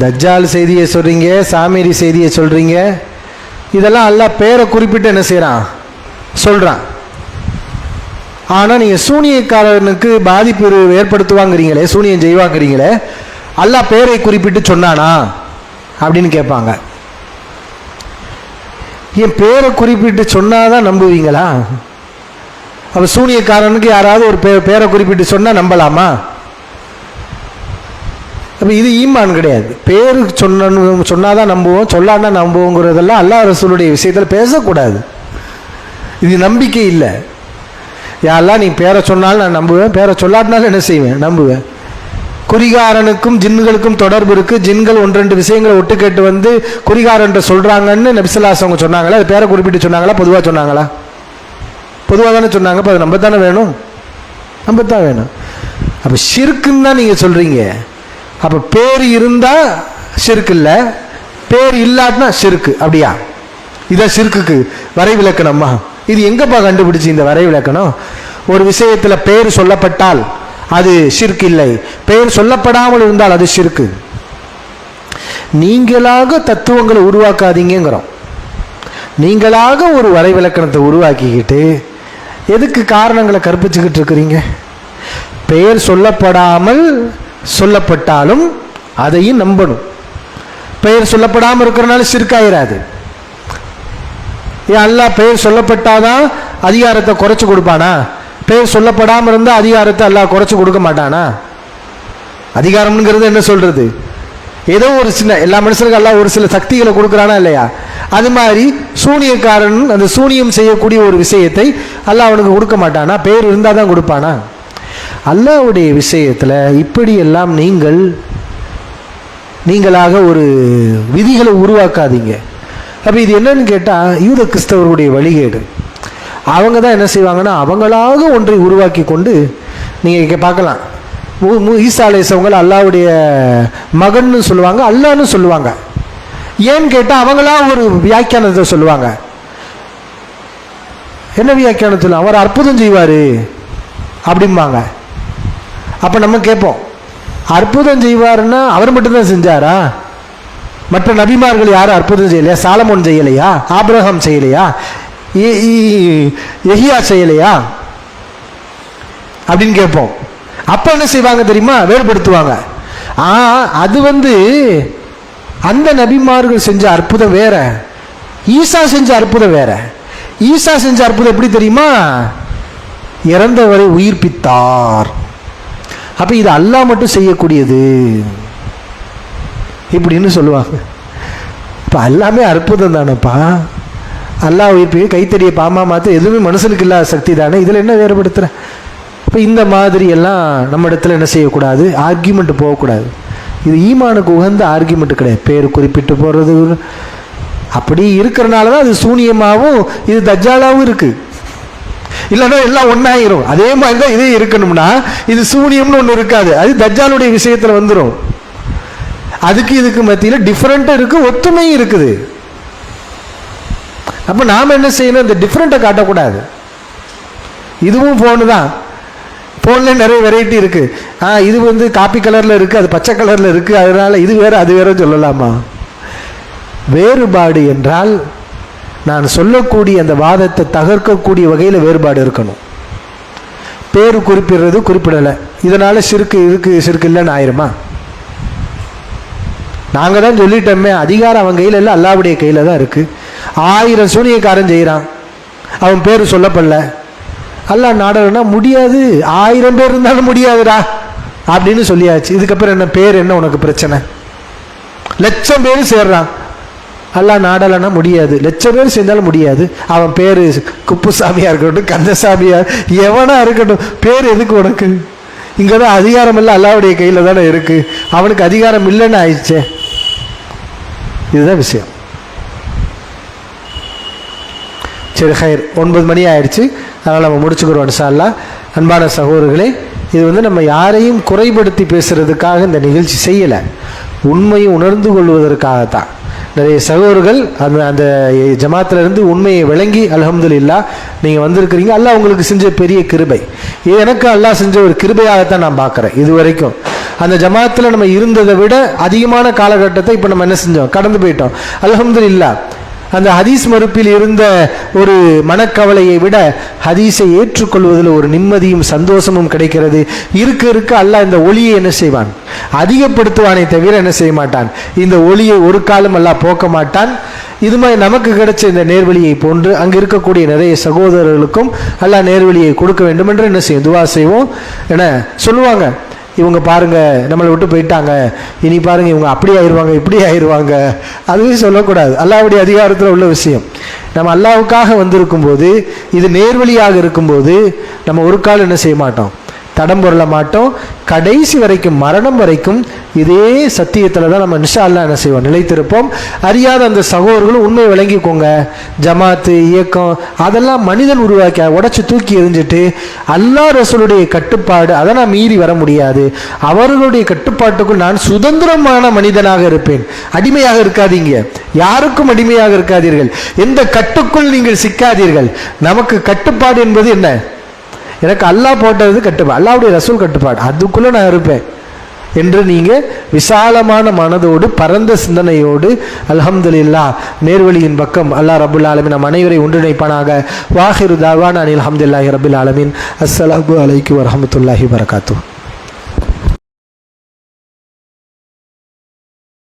தஜ்ஜால் செய்தியை சொல்கிறீங்க சாமிரி செய்தியை சொல்கிறீங்க இதெல்லாம் அல்லாஹ் பேரை குறிப்பிட்டு என்ன செய்கிறான் சொல்கிறான் ஆனால் நீங்கள் சூனியக்காரனுக்கு பாதிப்பு ஏற்படுத்துவாங்கிறீங்களே சூனியம் செய்வாங்கிறீங்களே அல்லாஹ் பேரை குறிப்பிட்டு சொன்னானா? அப்படின்னு கேட்பாங்க. என் பேரை குறிப்பிட்டு சொன்னாதான் நம்புவீங்களா? அப்போ சூனியக்காரனுக்கு யாராவது ஒரு பே பேரை குறிப்பிட்டு சொன்னால் நம்பலாமா? அப்போ இது ஈமான் கிடையாது. பேர் சொன்ன தான் நம்புவோம் சொல்லான்னா நம்புவோங்கிறதெல்லாம் அல்லாஹ் ரசூலுடைய விஷயத்தில் பேசக்கூடாது. இது நம்பிக்கை இல்லை. யாரெல்லாம் நீ பேரை சொன்னாலும் நான் நம்புவேன் பேரை சொல்லாட்டினாலும் என்ன செய்வேன்? நம்புவேன். குறிகாரனுக்கும் ஜின்களுக்கும் தொடர்பு இருக்குது ஜின்கள் ஒன்று ரெண்டு விஷயங்களை ஒட்டு கேட்டு வந்து குறிகாரன்ட்ட சொல்கிறாங்கன்னு நபிசல்லாஸ் அவங்க சொன்னாங்களா? அது பேரை குறிப்பிட்டு சொன்னாங்களா? பொதுவாக சொன்னாங்களா? பொதுவாக தானே சொன்னாங்க. அப்போ அது நம்ம தானே வேணும்? நம்ம தான் வேணும். அப்போ ஷிர்க்குன்னு தான் நீங்கள் சொல்கிறீங்க அப்போ பேர் இருந்தால் சிறுக்கு இல்லை. பேர் இல்லாட்டினா சிறுக்கு. அப்படியா? இதான் ஷிர்க்குக்கு வரைவிலக்கணமா. இது எங்கப்பா கண்டுபிடிச்சி இந்த வரைவிலக்கணம்? ஒரு விஷயத்தில் பெயர் சொல்லப்பட்டால் அது ஷிர்க் இல்லை. பெயர் சொல்லப்படாமல் இருந்தால் அது சிறுக்கு. நீங்களாக தத்துவங்களை உருவாக்காதீங்கிறோம் நீங்களாக ஒரு வரைவிலக்கணத்தை உருவாக்கிக்கிட்டு எதுக்கு காரணங்களை கற்பிச்சுக்கிட்டு இருக்கிறீங்க? பெயர் சொல்லப்படாமல் சொல்லப்பட்டாலும் அதையும் நம்பணும். பெயர் சொல்லப்படாமல் இருக்கிறனால சிறுக்காயிராது. ஏன் அல்லாஹ் பெயர் சொல்லப்பட்டாதான் அதிகாரத்தை குறைச்சி கொடுப்பானா? பெயர் சொல்லப்படாமல் இருந்தால் அதிகாரத்தை எல்லாம் குறைச்சி கொடுக்க மாட்டானா? அதிகாரம்ங்கிறது என்ன சொல்கிறது ஏதோ ஒரு சின்ன எல்லா மனுஷனுக்கும் எல்லாம் ஒரு சில சக்திகளை கொடுக்குறானா இல்லையா? அது மாதிரி சூனியக்காரன் அந்த சூனியம் செய்யக்கூடிய ஒரு விஷயத்தை எல்லாம் அவனுக்கு கொடுக்க மாட்டானா? பேர் இருந்தால் தான் கொடுப்பானா? அல்லாவுடைய விஷயத்தில் இப்படியெல்லாம் நீங்கள் நீங்களாக ஒரு விதிகளை உருவாக்காதீங்க. அப்போ இது என்னன்னு கேட்டால் யூத கிறிஸ்தவர்களுடைய வழிகேடு. அவங்க தான் என்ன செய்வாங்கன்னா அவங்களாக ஒன்றை உருவாக்கி கொண்டு நீங்கள் இங்கே பார்க்கலாம். மு- ஈசா அலேசவங்களை அல்லாவுடைய மகன்னு சொல்லுவாங்க அல்லான்னு சொல்லுவாங்க. ஏன்னு கேட்டால் அவங்களாம் ஒரு வியாக்கியானத்தை சொல்லுவாங்க. என்ன வியாக்கியானத்தில்? அவர் அற்புதம் செய்வார். அப்படிம்பாங்க. அப்போ நம்ம கேட்போம். அற்புதம் செய்வாருன்னா அவர் மட்டும்தான் செஞ்சாரா? மற்ற நபிமார்கள் யாரும் அற்புதம் செய்யலையா? சாலமோன் செய்யலையா? ஆப்ரஹாம் செய்யலையா? எஹியா செய்யலையா? அப்படின்னு கேட்போம். அப்போ என்ன செய்வாங்க தெரியுமா? வேறுபடுத்துவாங்க. ஆ அது வந்து அந்த நபிமார்கள் செஞ்ச அற்புதம் வேற. ஈசா செஞ்ச அற்புதம் வேற. ஈசா செஞ்ச அற்புதம் எப்படி தெரியுமா? இறந்தவரை உயிர்ப்பித்தார். அப்போ இது அல்லாஹ் மட்டும் செய்யக்கூடியது. இப்படின்னு சொல்லுவாங்க. இப்போ எல்லாமே அற்புதம் தானேப்பா. அல்லாஹ் உயிர்ப்பிக்க கைத்தறிய பாமா மாற்ற எதுவுமே மனுஷனுக்கு இல்லாத சக்தி தானே. இதில் என்ன வேறுபடுத்துகிற இப்போ இந்த மாதிரி எல்லாம் நம்ம இடத்துல என்ன செய்யக்கூடாது? ஆர்கியூமெண்ட் போகக்கூடாது. இது ஈமானுக்கு உகந்த ஆர்கியூமெண்ட் கிடையாது. பேர் குறிப்பிட்டு போகிறது அப்படி இருக்கிறனால தான் அது சூனியமாகவும் இது தஜ்ஜாலாகவும் இருக்குது இல்லைன்னா எல்லாம் ஒன்றாயிரும் அதே மாதிரி தான் இதே இருக்கணும்னா இது சூனியம்னு ஒன்று இருக்காது. அது தஜ்ஜாலுடைய விஷயத்தில் வந்துடும் அதுக்கு இதுக்கு மத்தியில் டிஃப்ரெண்ட்டாக இருக்குது ஒத்துமையும் இருக்குது. அப்போ நாம் என்ன செய்யணும்? இந்த டிஃப்ரெண்ட்டை காட்டக்கூடாது. இதுவும் ஃபோனு தான். ஃபோனில் நிறைய வெரைட்டி இருக்குது ஆ இது வந்து காப்பி கலரில் இருக்குது அது பச்சை கலரில் இருக்குது அதனால் இது வேறு அது வேறு சொல்லலாமா? வேறுபாடு என்றால் நான் சொல்லக்கூடிய அந்த வாதத்தை தகர்க்கக்கூடிய வகையில் வேறுபாடு இருக்கணும். பேர் குறிப்பிடுறது குறிப்பிடலை. இதனால் சிறுக்கு இதுக்கு சிறுக்கு இல்லைன்னு ஆயிருமா? நாங்கள் தான் சொல்லிட்டோமே அதிகாரம் அவன் கையில் இல்லை அல்லாவுடைய கையில் தான் இருக்குது ஆயிரம் சூனியக்காரன் செய்கிறான் அவன் பேர் சொல்லப்படல. அல்லா நாடகம்னா முடியாது ஆயிரம் பேர் இருந்தாலும் முடியாதுடா அப்படின்னு சொல்லியாச்சு. இதுக்கப்புறம் என்ன பேர் என்ன உனக்கு பிரச்சனை? லட்சம் பேர் சேர்றான். அல்லா நாடலைன்னா முடியாது. லட்சம் பேர் சேர்ந்தாலும் முடியாது. அவன் பேர் குப்புசாமியாக இருக்கட்டும் கந்தசாமியாக எவனாக இருக்கட்டும் பேர் எதுக்கு உனக்கு? இங்கே தான் அதிகாரம் இல்லை அல்லாவுடைய கையில் தானே இருக்குது அவனுக்கு அதிகாரம் இல்லைன்னு ஆயிடுச்சே. இதுதான் விஷயம். சரி ஹயர் ஒன்பது மணி ஆயிடுச்சு. அதனால் நம்ம முடிச்சுக்கிறோம் அன்சால்லா அன்பான சகோதரர்களே இது வந்து நம்ம யாரையும் குறைபடுத்தி பேசுறதுக்காக இந்த நிகழ்ச்சி செய்யலை. உண்மையை உணர்ந்து கொள்வதற்காகத்தான். நிறைய சகோதரர்கள் அந்த அந்த ஜமாத்திலிருந்து உண்மையை விளங்கி அல்ஹம்துலில்லா நீங்கள் வந்திருக்கிறீங்க. அல்லாஹ் உங்களுக்கு செஞ்ச பெரிய கிருபை. இது எனக்கு அல்லாஹ் செஞ்ச ஒரு கிருபையாகத்தான் நான் பார்க்குறேன் இது வரைக்கும். அந்த ஜமாத்தில் நம்ம இருந்ததை விட அதிகமான காலகட்டத்தை இப்போ நம்ம என்ன செஞ்சோம்? கடந்து போயிட்டோம். அல்ஹம்துலில்லாஹ் அந்த ஹதீஸ் மறுப்பில் இருந்த ஒரு மனக்கவலையை விட ஹதீஸை ஏற்றுக்கொள்வதில் ஒரு நிம்மதியும் சந்தோஷமும் கிடைக்கிறது. இருக்க இருக்க அல்லாஹ் இந்த ஒளியை என்ன செய்வான்? அதிகப்படுத்துவானே தவிர என்ன செய்ய மாட்டான்? இந்த ஒளியை ஒரு காலம் அல்லாஹ் போக்க மாட்டான். இது மாதிரி நமக்கு கிடைச்ச இந்த நேர்வழியை போன்று அங்கே இருக்கக்கூடிய நிறைய சகோதரர்களுக்கும் அல்லாஹ் நேர்வழியை கொடுக்க வேண்டும் என்று என்ன செய்யும்? துவா செய்வோம். என சொல்லுவாங்க. இவங்க பாருங்க நம்மளை விட்டு போயிட்டாங்க. இனி பாருங்க இவங்க அப்படி ஆயிடுவாங்க இப்படி ஆயிடுவாங்க அதுவே சொல்லக்கூடாது. அல்லாவுடைய அதிகாரத்தில் உள்ள விஷயம். நம்ம அல்லாவுக்காக வந்திருக்கும் போது இது நேர்வழியாக இருக்கும்போது நம்ம ஒரு கால் என்ன செய்ய மாட்டோம்? தடம் பொருள மாட்டோம். கடைசி வரைக்கும் மரணம் வரைக்கும் இதே சத்தியத்தில் தான் நம்ம நிஷா என்ன செய்வோம்? நிலைத்திருப்போம். அறியாத அந்த சகோதரர்களும் உண்மை விளங்கிக்கோங்க. ஜமாத்து இயக்கம் அதெல்லாம் மனிதன் உருவாக்க உடச்சி தூக்கி எரிஞ்சிட்டு அல்லா ரசூலுடைய கட்டுப்பாடு அதை நான் மீறி வர முடியாது. அவர்களுடைய கட்டுப்பாட்டுக்குள் நான் சுதந்திரமான மனிதனாக இருப்பேன். அடிமையாக இருக்காதீங்க. யாருக்கும் அடிமையாக இருக்காதீர்கள். எந்த கட்டுக்குள் நீங்கள் சிக்காதீர்கள். நமக்கு கட்டுப்பாடு என்பது என்ன? எனக்கு அல்லாஹ் போட்டது கட்டுப்பாடு. அல்லாவுடைய ரசூல் கட்டுப்பாடு. அதுக்குள்ளே நான் இருப்பேன். என்று நீங்கள் விசாலமான மனதோடு பரந்த சிந்தனையோடு அல்ஹம்துலில்லா நேர்வழியின் பக்கம் அல்லாஹ் ரபுல் ஆலமின் நம் அனைவரை ஒன்றிணைப்பானாக. வாஹிரு தாவான் அனில் அஹமதுல்லாஹி ரபுல் ஆலமின். அஸ்ஸலாமு அலைக்கு வரமத்துல்லாஹி வரகாத்தூ